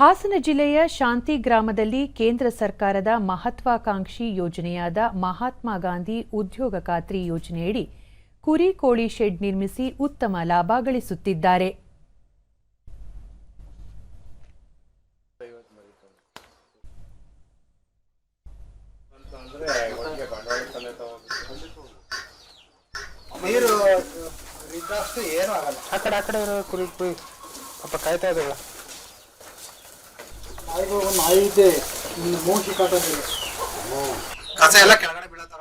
ಹಾಸನ ಜಿಲ್ಲೆಯ ಶಾಂತಿ ಗ್ರಾಮದಲ್ಲಿ ಕೇಂದ್ರ ಸರ್ಕಾರದ ಮಹತ್ವಾಕಾಂಕ್ಷಿ ಯೋಜನೆಯಾದ ಮಹಾತ್ಮ ಗಾಂಧಿ ಉದ್ಯೋಗ ಖಾತ್ರಿ ಯೋಜನೆಯಡಿ ಕುರಿ ಕೋಳಿ ಶೆಡ್ ನಿರ್ಮಿಸಿ ಉತ್ತಮ ಲಾಭ ಗಳಿಸುತ್ತಿದ್ದಾರೆ. ಕುರಿ ಕುರಿ ಕಾಯ್ತಾ ನಾಯಿಗೂ ಒಂದು ನಾಯಿ ಇದೆ ಮೂಸಿ ಕಾಟೋದಿಲ್ಲ. ಕಸ ಎಲ್ಲ ಕೆಳಗಡೆ ಬೀಳೋ ಥರ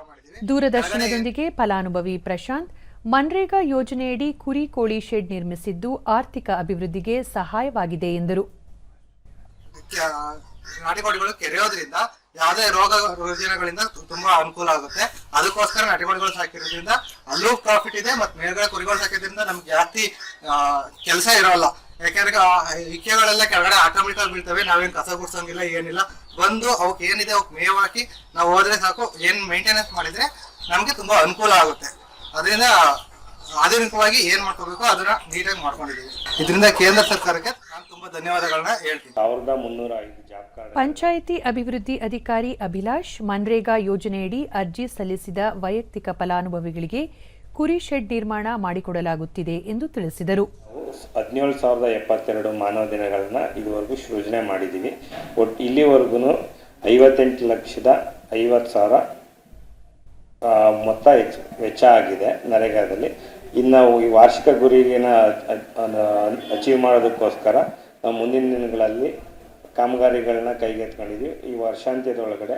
ದೂರದರ್ಶನದೊಂದಿಗೆ ಫಲಾನುಭವಿ ಪ್ರಶಾಂತ್ ಮನ್ರೇಗಾ ಯೋಜನೆಯಡಿ ಕುರಿ ಕೋಳಿ ಶೆಡ್ ನಿರ್ಮಿಸಿದ್ದು ಆರ್ಥಿಕ ಅಭಿವೃದ್ಧಿಗೆ ಸಹಾಯವಾಗಿದೆ ಎಂದರು. ನಾಟಿಕೋಳಿಗಳು ನಾಟಿ ಕೋಳಿಗಳು ಕೆರೆಯೋದ್ರಿಂದ ಯಾವುದೇ ರೋಗ ರುಜಿನಗಳಿಂದ ತುಂಬಾ ಅನುಕೂಲ ಆಗುತ್ತೆ. ಅದಕ್ಕೋಸ್ಕರ ನಾಟಿಕೋಳಿಗಳು ಸಾಕಿರೋದ್ರಿಂದ ಅಲ್ಲೂ ಪ್ರಾಫಿಟ್ ಇದೆ ಮತ್ತೆ ಮೇಲ್ಗಡೆ ಕುರಿಗಳು ಸಾಕಿದ್ರಿಂದ ನಮ್ಗೆ ಜಾಸ್ತಿ ಕೆಲಸ ಇರೋಲ್ಲ. ಯಾಕಂದ್ರೆ ಆ ಇಕ್ಕೆಗಳೆಲ್ಲ ಕೆಳಗಡೆ ಆಟೋಮೆಟಿಕ್ ಆಗಿ ಬೀಳ್ತವೆ ನಾವೇನ್ ಕಸ ಗುಡ್ಸಂಗಿಲ್ಲ ಏನಿಲ್ಲ. ಬಂದು ಅವಕ್ಕೆ ಏನಿದೆ ಅವಕ್ಕೆ ಮೇವ್ ಹಾಕಿ ನಾವು ಹೋದ್ರೆ ಸಾಕು. ಏನ್ ಮೇಂಟೆನೆನ್ಸ್ ಮಾಡಿದ್ರೆ ನಮ್ಗೆ ತುಂಬಾ ಅನುಕೂಲ ಆಗುತ್ತೆ. ಅದರಿಂದ ಆಧುನಿಕವಾಗಿ ಏನ್ ಮಾಡ್ಕೋಬೇಕು ಅದನ್ನ ನೀಟಾಗಿ ಮಾಡ್ಕೊಂಡಿದ್ದೀವಿ. ಇದರಿಂದ ಕೇಂದ್ರ ಸರ್ಕಾರಕ್ಕೆ ನಾನು ತುಂಬಾ ಧನ್ಯವಾದಗಳನ್ನ ಹೇಳ್ತೀನಿ. ಸಾವಿರದ ಮುನ್ನೂರ ಐದು ಜಾಬ್ ಕಾರ್ಡ್ ಪಂಚಾಯಿತಿ ಅಭಿವೃದ್ಧಿ ಅಧಿಕಾರಿ ಅಭಿಲಾಷ್ ಮನ್ರೇಗಾ ಯೋಜನೆಯಡಿ ಅರ್ಜಿ ಸಲ್ಲಿಸಿದ ವೈಯಕ್ತಿಕ ಫಲಾನುಭವಿಗಳಿಗೆ ಕುರಿ ಶೆಡ್ ನಿರ್ಮಾಣ ಮಾಡಿಕೊಡಲಾಗುತ್ತಿದೆ ಎಂದು ತಿಳಿಸಿದರು. ಹದಿನೇಳು ಸಾವಿರದ ಎಪ್ಪತ್ತೆರಡು ಮಾನವ ದಿನಗಳನ್ನ ಇದುವರೆಗೂ ಸೃಜನೆ ಮಾಡಿದ್ದೀವಿ ಒಟ್ಟು ಇಲ್ಲಿವರೆಗೂ ಐವತ್ತೆಂಟು ಲಕ್ಷದ ಐವತ್ತು ಸಾವಿರ ಮೊತ್ತ ಹೆಚ್ಚು, ವೆಚ್ಚ ಆಗಿದೆ ನರೇಗಾದಲ್ಲಿ. ಇನ್ನು ಈ ವಾರ್ಷಿಕ ಗುರಿಗಿನ ಅಚೀವ್ ಮಾಡೋದಕ್ಕೋಸ್ಕರ ನಾವು ಮುಂದಿನ ದಿನಗಳಲ್ಲಿ ಕಾಮಗಾರಿಗಳನ್ನ ಕೈಗೆತ್ಕೊಂಡಿದ್ವಿ ಈ ವರ್ಷಾಂತ್ಯದೊಳಗಡೆ,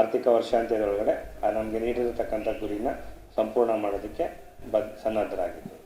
ಆರ್ಥಿಕ ವರ್ಷಾಂತ್ಯದೊಳಗಡೆ ನಮಗೆ ನೀಡಿರತಕ್ಕಂಥ ಗುರಿನ ಸಂಪೂರ್ಣ ಮಾಡೋದಕ್ಕೆ ಬದ್ ಸನ್ನದ್ಧರಾಗಿದ್ದೀವಿ.